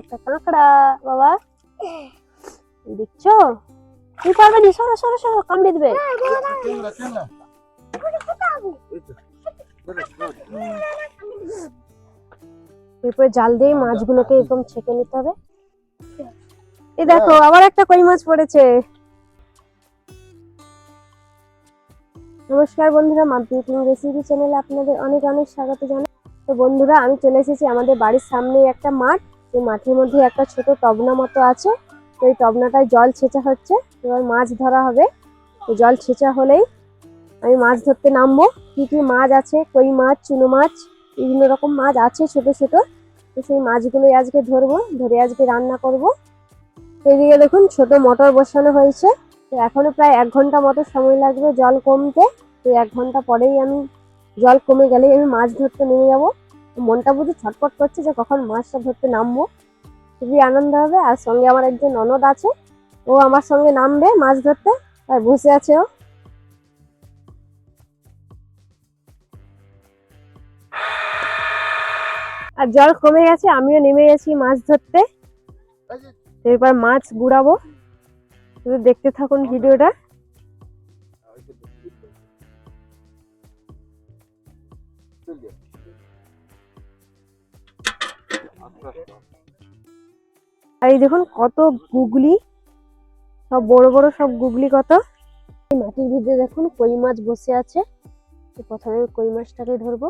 একটা কাঁকড়া বাবা। তুই সরো দিবে। এরপরে জাল দিয়ে মাছগুলোকে এরকম ছেঁকে নিতে হবে। এই দেখো, আবার একটা কই মাছ পড়েছে। নমস্কার বন্ধুরা, মাধ্যমিক রেসিপি চ্যানেলে আপনাদের অনেক অনেক স্বাগত জানাই। তো বন্ধুরা, আমি চলে এসেছি আমাদের বাড়ির সামনে একটা মাঠ। এই মাঠের মধ্যে একটা ছোট টবনা মতো আছে। তো এই টবনাটায় জল ছেঁচা হচ্ছে। এবার মাছ ধরা হবে। তো জল ছেঁচা হলেই আমি মাছ ধরতে নামবো। কী কী মাছ আছে? কই মাছ, চুনো মাছ, বিভিন্ন রকম মাছ আছে ছোট ছোট। তো সেই মাছগুলোই আজকে ধরবো। ধরে আজকে রান্না করব। এদিকে দেখুন, ছোট মটর বসানো হয়েছে। তো এখনও প্রায় এক ঘণ্টা মতো সময় লাগবে জল কমতে। তো এক ঘণ্টা পরেই আমি জল কমে গেলে আমি মাছ ধরতে নেমে যাব। মনটা বুঝি ছটফট করছে যে কখন মাছটা ধরতে নামবো। খুবই আনন্দ হবে। আর সঙ্গে আমার একজন ননদ আছে। ও আমার সঙ্গে নামবে মাছ ধরতে। আর বসে আছে ও। আর জল কমে গেছে, আমিও নেমে গেছি মাছ ধরতে। এবার মাছ শুধু দেখতে থাকুন ভিডিওটা। আর এই দেখুন কত গুগলি, সব বড় বড় সব গুগলি কত। মাটির ভিতরে দেখুন কই মাছ বসে আছে। প্রথমে কই মাছটাকে ধরবো।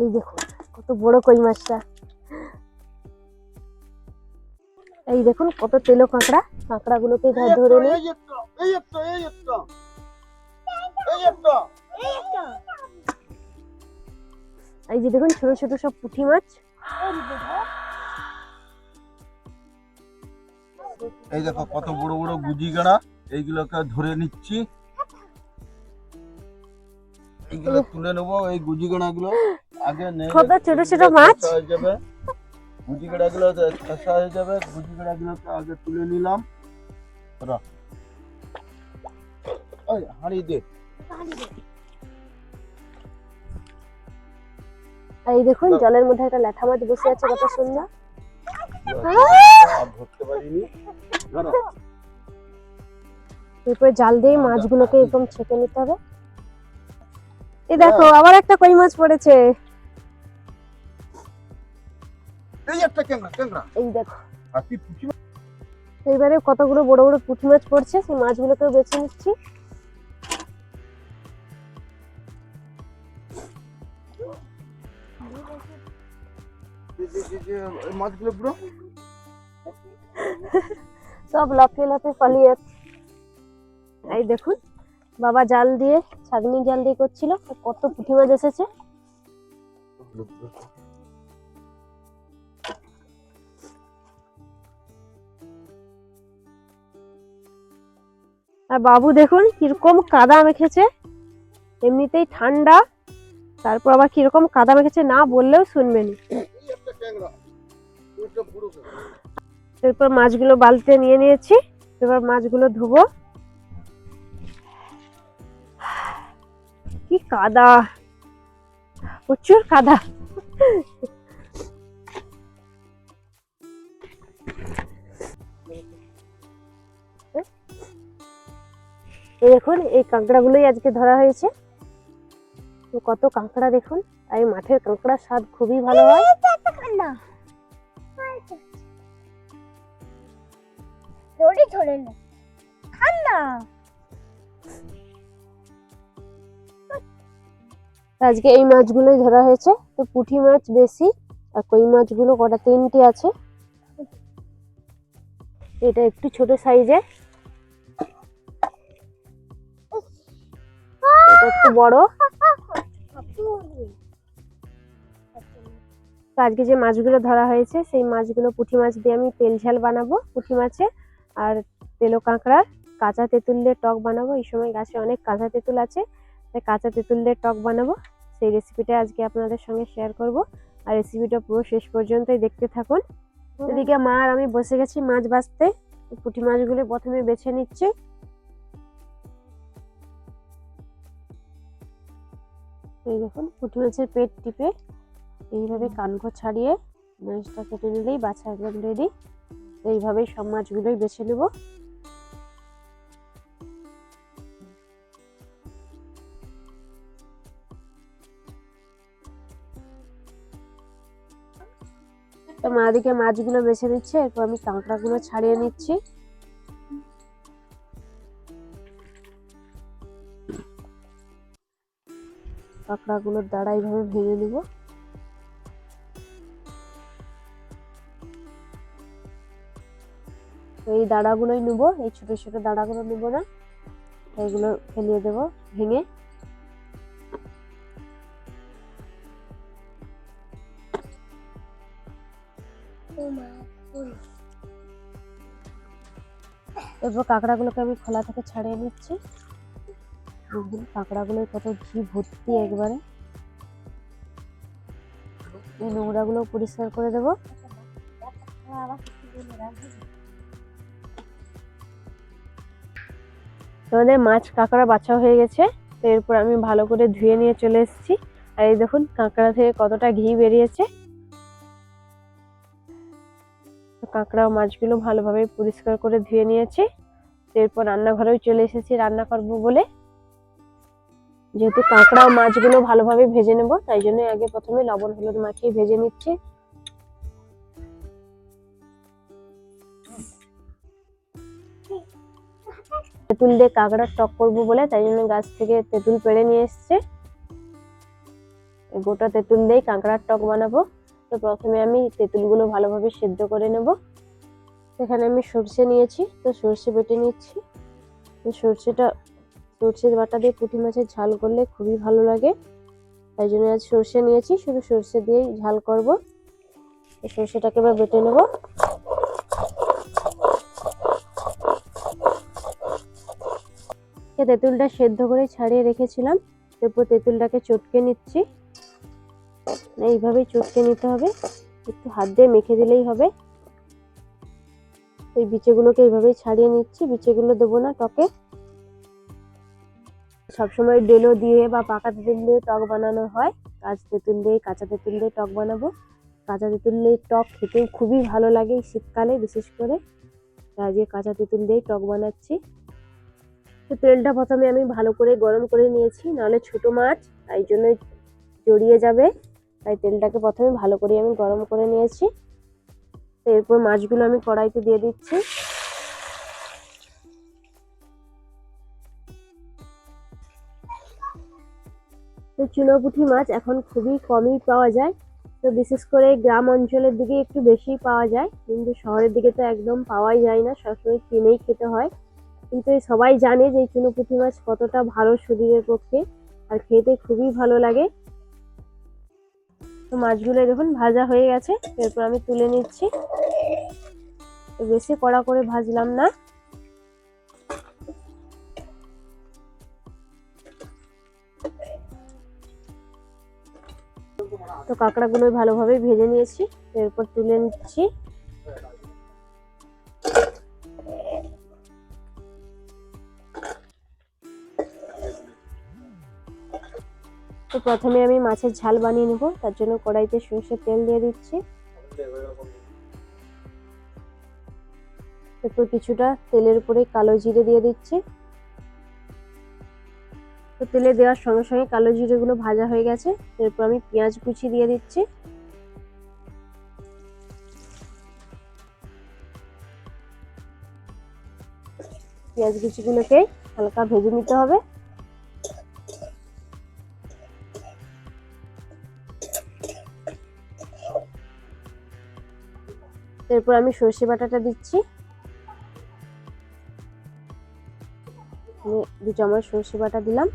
এই দেখুন কত বড় কই মাছটা। এই দেখুন কত তেলো কাঁকড়া। কাঁকড়াগুলোকে ধ- ধরে নিই। এই যে দেখুন ছোট ছোট সব পুঁটি মাছ। এই দেখো কত বড় বড় গুজি গাড়া এইগুলোকে ধরে নিচ্ছি। এইগুলো তুলে নেব এই গুজি গাড়া গুলো আগে কত ছোট ছোট মাছ। হয়ে যাবে? গুজি গাড়া গুলো ঠাসা হয়ে যাবে গুজি গাড়া গুলোকে আগে তুলে নিলাম। ওই হাঁড়ি দে। এই দেখুন জলের মধ্যে একটা ল্যাঠা মাছ বসে আছে কত সুন্দর ধরতে পারিনি। এরপরে জাল দিয়ে মাছগুলোকে এরকম ছেঁকে নিতে হবে। এই দেখো আবার একটা কই মাছ পড়েছে। একটা ক্যাংরা ক্যাংরা এই দেখো। আর তুই পুঁটি এইবারে কতগুলো বড় বড় পুঁটি মাছ পড়ছে সেই মাছগুলোকেও বেছে নিচ্ছি। মাছগুলো পুরো? সব লাফিয়ে লাফিয়ে পালিয়ে যাচ্ছে এই দেখুন বাবা জাল দিয়ে ছাগনি জাল দিয়ে করছিল কত পুঁটি মাছ এসেছে। আর বাবু দেখুন কীরকম কাদা মেখেছে। এমনিতেই ঠান্ডা। তারপর আবার কীরকম কাদা মেখেছে না বললেও শুনবেনি। এরপর মাছগুলো বালতিতে নিয়ে নিয়েছি। এবার মাছগুলো ধুবো। কি কাদা। প্রচুর কাদা। এই দেখুন এই কাঁকড়াগুলোই আজকে ধরা হয়েছে। তো কত কাঁকড়া দেখুন আর এই মাঠের কাঁকড়ার স্বাদ খুবই ভালো হয়। দড়ি ধরে নে। খান না। আজকে এই মাছগুলোই ধরা হয়েছে। তো পুঁটি মাছ বেশি আর কই মাছগুলো কটা তিনটে আছে। এটা একটু ছোট সাইজের একটু বড়। তো আজকে যে মাছগুলো ধরা হয়েছে, সেই মাছগুলো পুঁটি মাছ দিয়ে আমি তেল ঝাল বানাবো, পুঁটি মাছে। আর তেলো কাঁকড়ার কাঁচা তেঁতুল দিয়ে টক বানাবো। এই সময় গাছে অনেক কাঁচা তেঁতুল আছে, তাই কাঁচা তেঁতুল দিয়ে টক বানাবো। সেই রেসিপিটা আজকে আপনাদের সঙ্গে শেয়ার করব। আর রেসিপিটা পুরো শেষ পর্যন্তই দেখতে থাকুন। এদিকে মা আর আমি বসে গেছি মাছ বাছতে পুঁটি মাছগুলো প্রথমে বেছে নিচ্ছি। এই দেখুন পুঁটি মাছের পেট টিপে এইভাবে কানকো ছাড়িয়ে মাছটা কেটে নিলেই বাছা একদম রেডি এইভাবেই সব মাছগুলোই বেছে নেব। তো মা দিকে মাছগুলো বেছে নিচ্ছে এরপর আমি কাঁকড়াগুলো ছাড়িয়ে নিচ্ছি। কাঁকড়াগুলোর দ্বারা এইভাবে ভেঙে নেব। এই দাঁড়াগুলোই নেব এই ছোট ছোট দাঁড়াগুলো নেব না। এগুলো ফেলিয়ে দেব ভেঙে। এরপর কাঁকড়াগুলোকে আমি খোলা থেকে ছাড়িয়ে নিচ্ছি। দেখুন কাঁকড়াগুলোর কত ঘি ভর্তি একবারে। এই নোংরাগুলো পরিষ্কার করে দেবো। আমাদের মাছ, কাঁকড়া বাছা হয়ে গেছে। তো এরপর আমি ভালো করে ধুয়ে নিয়ে চলে এসেছি। আর এই দেখুন কাঁকড়া থেকে কতটা ঘি বেরিয়েছে। কাঁকড়া মাছগুলো ভালোভাবে পরিষ্কার করে ধুয়ে নিয়েছি। এরপর রান্নাঘরেও চলে এসেছি। রান্না করব বলে। যেহেতু কাঁকড়া মাছগুলো ভালোভাবে ভেজে নেব, তাই জন্য আগে প্রথমে লবণ হলুদ মাখিয়ে ভেজে নিচ্ছি। তেঁতুল দিয়ে কাঁকড়ার টক করব বলে, তাই জন্য গাছ থেকে তেঁতুল পেড়ে নিয়ে এসছে। গোটা তেঁতুল দিয়েই কাঁকড়ার টক বানাবো। তো প্রথমে আমি তেঁতুলগুলো ভালোভাবে সেদ্ধ করে নেব। এখানে আমি সর্ষে নিয়েছি, তো সর্ষে বেটে নিচ্ছি। সর্ষেটা সর্ষে বাটা দিয়ে পুঁটি মাছের ঝাল করলে খুবই ভালো লাগে। তাই জন্য আজ সর্ষে নিয়েছি, শুধু সর্ষে দিয়েই ঝাল করব। সর্ষেটাকে এবার বেটে নেব। তেঁতুলটা সেদ্ধ করে ছাড়িয়ে রেখেছিলাম, এরপর তেঁতুলটাকে চটকে নিচ্ছি। এইভাবেই চটকে নিতে হবে, একটু হাত দিয়ে মেখে দিলেই হবে। এই বিচেগুলোকে এইভাবেই ছাড়িয়ে নিচ্ছি, বিচেগুলো দেবো না টকে। সবসময় ডেলো দিয়ে বা পাকা তেঁতুল দিয়ে টক বানানো হয়। কাঁচ তেঁতুল দিয়ে, কাঁচা তেঁতুল দিয়ে টক বানাবো। কাঁচা তেঁতুল দিয়ে টক খেতেও খুবই ভালো লাগে শীতকালে, বিশেষ করে তাই আজকে কাঁচা তেঁতুল দিয়েই টক বানাচ্ছি। তো তেলটা প্রথমে আমি ভালো করে গরম করে নিয়েছি, নাহলে ছোট মাছ, তাই জন্য জড়িয়ে যাবে। তাই তেলটাকে প্রথমে ভালো করে আমি গরম করে নিয়েছি। তো এরপর মাছগুলো আমি কড়াইতে দিয়ে দিচ্ছি। চুনোপুঁটি মাছ এখন খুবই কমই পাওয়া যায়। তো বিশেষ করে গ্রাম অঞ্চলের দিকে একটু বেশি পাওয়া যায়, কিন্তু শহরের দিকে তো একদম পাওয়াই যায় না, সবসময় কিনেই খেতে হয়। কিন্তু সবাই জানে যে এই চুনোপুঁটি মাছ কতটা ভালো শরীরের পক্ষে, আর খেতে খুবই ভালো লাগে। তো মাছগুলো দেখুন ভাজা হয়ে গেছে, এরপর আমি তুলে নিচ্ছি। বেশি কড়া করে ভাজলাম না। তো কাঁকড়াগুলো ভালোভাবে ভেজে নিয়েছি। এরপর তুলে নিচ্ছি। তো প্রথমে আমি মাছের ঝাল বানিয়ে নেব, তার জন্য কড়াইতে সর্ষের তেল দিয়ে দিচ্ছি। এরপর কিছুটা তেলের উপরে কালো জিরে দিয়ে দিচ্ছি। তেলে দেওয়ার সঙ্গে সঙ্গে কালো জিরেগুলো ভাজা হয়ে গেছে। এরপর আমি পেঁয়াজ কুচি দিয়ে দিচ্ছি। পেঁয়াজ কুচিগুলোকে হালকা ভেজে নিতে হবে। এরপর আমি সর্ষে বাটাটা দিচ্ছি। দু চামচ সর্ষে বাটা দিলাম।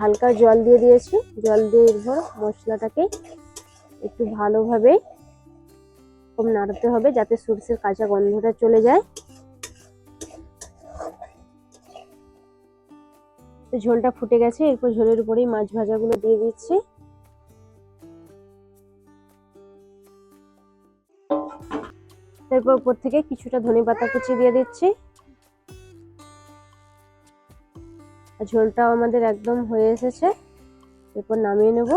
হালকা জল দিয়ে দিয়েছি। জল দিয়ে এরপর মশলাটাকে একটু ভালোভাবে কম নাড়তে হবে যাতে সর্ষের কাঁচা গন্ধটা চলে যায়। ঝোলটা ফুটে গেছে, এরপর ঝোলের উপরেই মাছ ভাজাগুলো দিয়ে দিচ্ছি। তো এরপর উপর থেকে কিছুটা ধনে পাতা কুচি দিয়ে দিচ্ছি। ঝোলটাও আমাদের একদম হয়ে এসেছে। এরপর নামিয়ে নেব।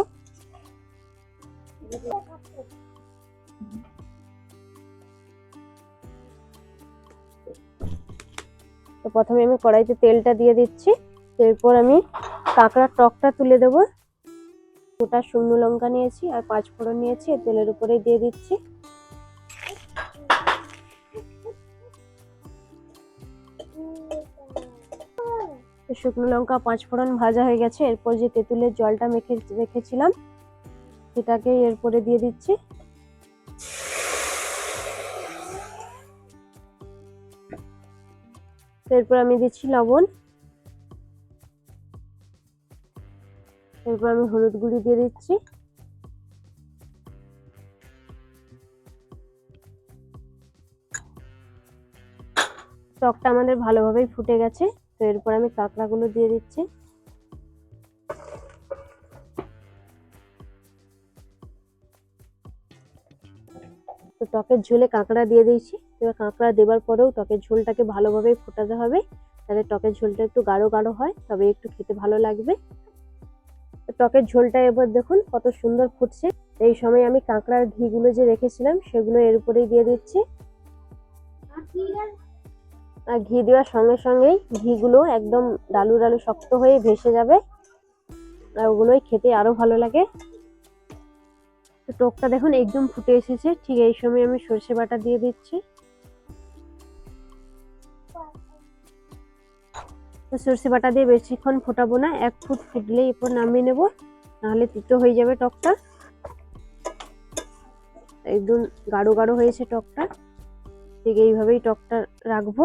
তো প্রথমে আমি কড়াইতে তেলটা দিয়ে দিচ্ছি। এরপর আমি কাঁকড়ার টকটা তুলে দেব। গোটা শুকনো লঙ্কা নিয়েছি আর পাঁচ ফোড়ন নিয়েছি। তেলের উপরেই দিয়ে দিচ্ছি। শুকনো লঙ্কা, পাঁচ ফোড়ন ভাজা হয়ে গেছে। এরপর যে তেঁতুলের জলটা মেখে রেখেছিলাম, সেটাকে এরপরে দিয়ে দিচ্ছি। এরপর আমি দিচ্ছি লবণ। এরপর আমি হলুদ গুঁড়ি দিয়ে দিচ্ছি। টকটা আমাদের ভালোভাবেই ফুটে গেছে। তো এরপর আমি কাঁকড়াগুলো দিয়ে দিচ্ছি। তো টকের ঝোলে কাঁকড়া দিয়ে দিয়েছি। এবার কাঁকড়া দেওয়ার পরেও টকের ঝোলটাকে ভালোভাবে ফোটাতে হবে। যাতে টকের ঝোলটা একটু গাঢ় গাঢ় হয়, তবে একটু খেতে ভালো লাগবে। টকের ঝোলটা এবার দেখুন কত সুন্দর ফুটছে। এই সময় আমি কাঁকড়ার ঘিগুলো যে রেখেছিলাম, সেগুলো এর উপরেই দিয়ে দিচ্ছি। আর ঘি দেওয়ার সঙ্গে সঙ্গেই ঘিগুলো একদম ডালু ডালু শক্ত হয়ে ভেসে যাবে। আর ওগুলোই খেতে আরও ভালো লাগে। তো টকটা দেখুন একদম ফুটে এসেছে। ঠিক এই সময় আমি সর্ষে বাটা দিয়ে দিচ্ছি। তো সর্ষে বাটা দিয়ে বেশিক্ষণ ফোটাবো না, এক ফুট ফুটলেই এরপর নামিয়ে নেব। নাহলে তিতো হয়ে যাবে টকটা। একদম গাঢ় গাঢ় হয়েছে টকটা। ঠিক এইভাবেই টকটা রাখব।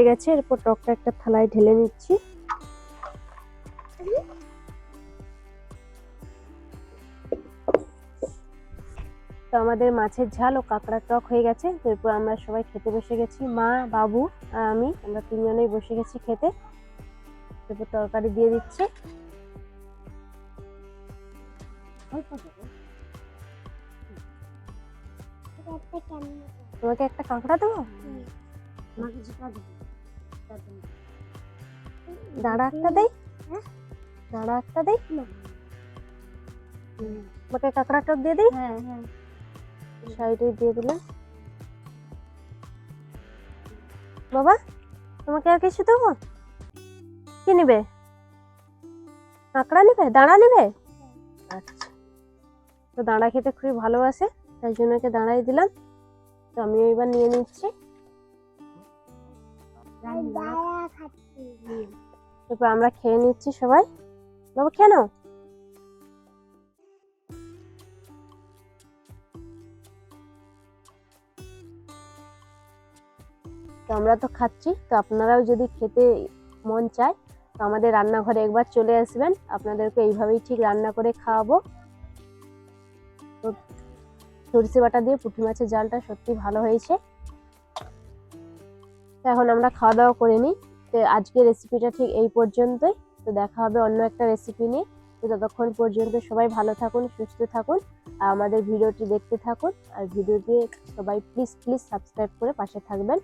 হয়ে গেছে এরপর টকটা একটা থালায় ঢেলে নিচ্ছি। তো আমাদের মাছের ঝাল ও কাঁকড়ার টক হয়ে গেছে এরপর আমরা সবাই খেতে বসে গেছি মা বাবু আর আমি আমরা তিনজনেই বসে গেছি খেতে। এরপর তরকারি দিয়ে দিচ্ছে। তোমাকে একটা কাঁকড়া দেবো? দাঁড়া একটা দেই? দাঁড়া একটা দেই। তোমাকে কাঁকড়া টক দিয়ে দিই? হ্যাঁ হ্যাঁ। সাইডে দিয়ে দিলাম। বাবা তোমাকে আর কিছু দেবো? কি নিবে? কাঁকড়া নিবে? দাঁড়া নিবে? আচ্ছা। তো দাঁড়া খেতে খুবই ভালোবাসে তাই জন্য ওকে দাঁড়াই দিলাম। তো আমিও এবার নিয়ে নিচ্ছি। এরপর আমরা খেয়ে নিচ্ছি সবাই। বাবা নাও। তো আমরা তো খাচ্ছি, তো আপনারাও যদি খেতে মন চায়, তো আমাদের রান্নাঘরে একবার চলে আসবেন। আপনাদেরকে এইভাবেই ঠিক রান্না করে খাওয়াবো। তো সরষে বাটা দিয়ে পুঁটি মাছের জালটা সত্যি ভালো হয়েছে। তো এখন আমরা খাওয়া দাওয়া করে নিই। তো আজকের রেসিপিটা ঠিক এই পর্যন্তই। তো দেখা হবে অন্য একটা রেসিপি নিয়ে। তো ততক্ষণ পর্যন্ত সবাই ভালো থাকুন, সুস্থ থাকুন, আর আমাদের ভিডিওটি দেখতে থাকুন। আর ভিডিওটি সবাই প্লিজ প্লিজ সাবস্ক্রাইব করে পাশে থাকবেন।